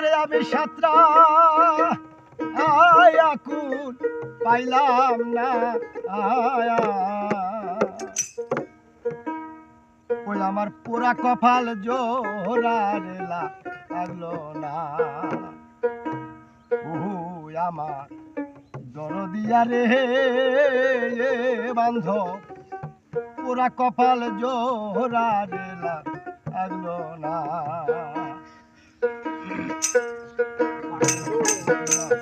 করে আমি সাতরা আয়াকুল পাইলাম না। আয়া ওই আমার পোড়া কপাল জোরা রেলা লাগল না। ওহু আমার দরদিয়া রে বান্ধ পোড়া কপাল জোরা রেলা লাগল না। Thank you.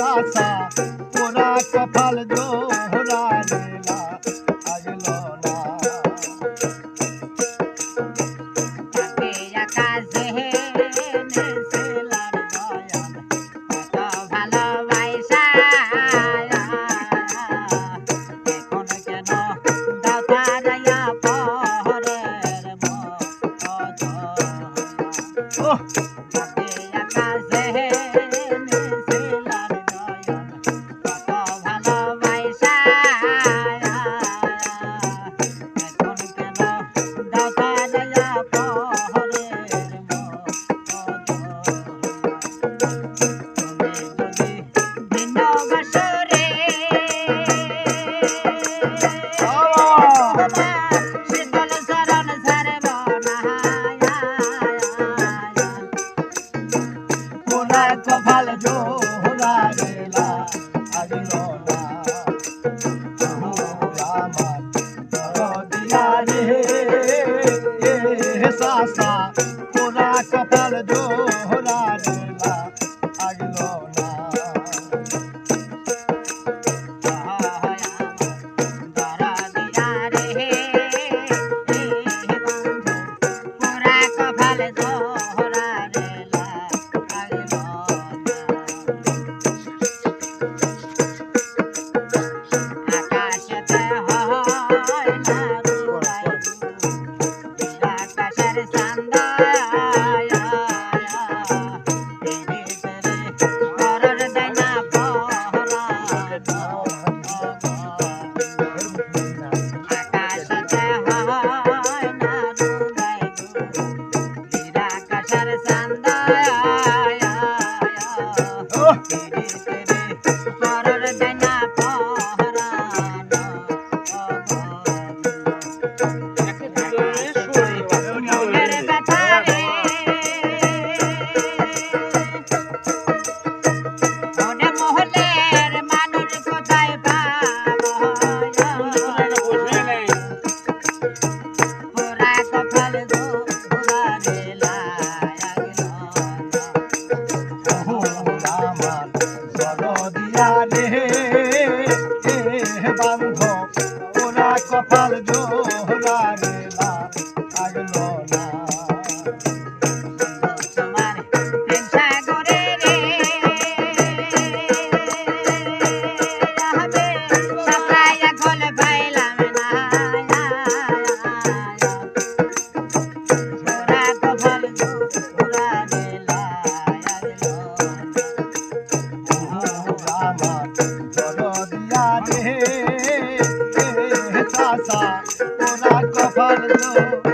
का सा जोहरा रेला अजरोला जोहरा मा i'm Santa. দিয়া রে বান্ধ ওরা কপাল জোহরা রে লাগল না। আশা ওরা কপাল তো